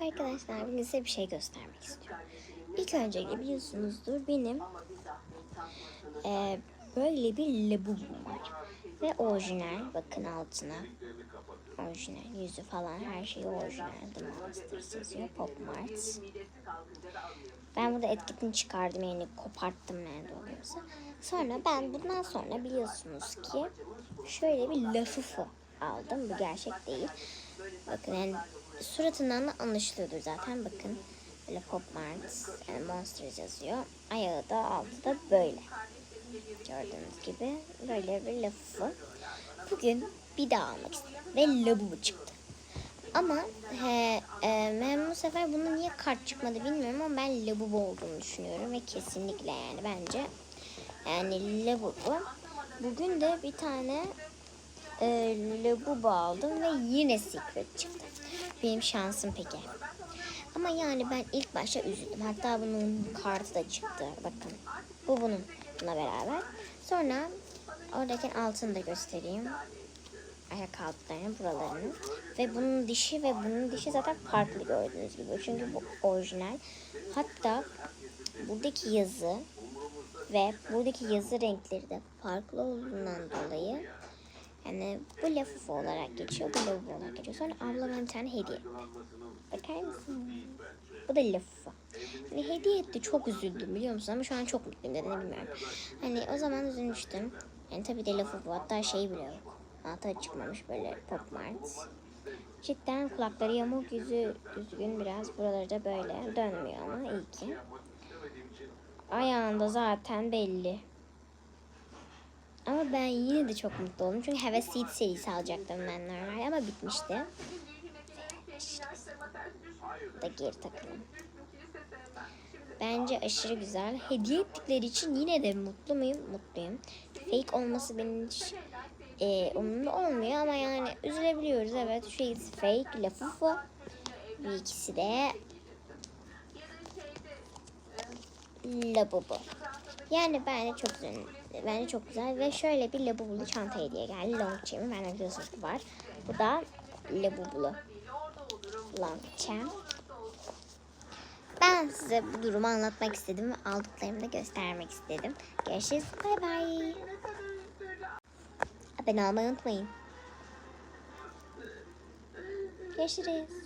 Merhaba arkadaşlar. Bugün size bir şey göstermek istiyorum. İlk önce biliyorsunuzdur benim eee, böyle bir labubum var. Ve orijinal. Bakın altına. Orijinal. Yüzü falan her şeyi orijinal. The Monsters yazıyor. Pop Mart. Ben burada etiketini çıkardım yani koparttım nerede oluyorsa. Sonra ben bundan sonra biliyorsunuz ki şöyle bir lafufu aldım. Bu gerçek değil. Bakın yani suratından da anlaşılıyordur zaten. Bakın böyle Pop Mart yani Monsters yazıyor. Ayağı da altı da böyle. Gördüğünüz gibi böyle bir lafufu. Bugün bir daha almak istedim. Ve labubu çıktı. Ama he, e, bu sefer bunun niye kart çıkmadı bilmiyorum ama ben labubu olduğunu düşünüyorum ve kesinlikle yani bence yani labubu. Bugün de bir tane e, labubu aldım ve yine secret çıktı. Benim şansım peki. Ama yani ben ilk başta üzüldüm. Hatta bunun kartı da çıktı. Bakın. Bu bunun. Buna beraber. Sonra oradaki altını da göstereyim ayak altlarını, buralarını. Ve bunun dişi ve bunun dişi zaten farklı gördüğünüz gibi. Çünkü bu orijinal. Hatta buradaki yazı ve buradaki yazı renkleri de farklı olduğundan dolayı yani bu lafı olarak geçiyor, bu lafı olarak geçiyor. Sonra abla bana bir tane hediye etti. Bakar mısın? Bu da lafı. Hani hediye etti çok üzüldüm biliyor musun? Ama şu an çok mutluyum neden bilmiyorum. Hani o zaman üzülmüştüm. Yani tabii de lafı bu. Hatta şey bile yok. Altı çıkmamış böyle pop mart. Cidden kulakları yamuk yüzü düzgün biraz. Buraları da böyle dönmüyor ama iyi ki. Ayağında zaten belli. Ben yine de çok mutlu oldum. Çünkü Have a Seat serisi alacaktım ben normal ama bitmişti. Bu da geri takalım. Bence aşırı güzel. Hediye ettikleri için yine de mutlu muyum? Mutluyum. Fake olması benim hiç e, umurumda olmuyor ama yani üzülebiliyoruz. Evet şu ikisi fake, lafufu. Bir ikisi de labubu. Yani bence çok güzel. Bence çok güzel ve şöyle bir labubulu çanta hediye geldi. Long chain'i bende biliyorsunuz var. Bu da labubulu long chain. Ben size bu durumu anlatmak istedim ve aldıklarımı da göstermek istedim. Görüşürüz. Bay bay. Abone olmayı unutmayın. Görüşürüz.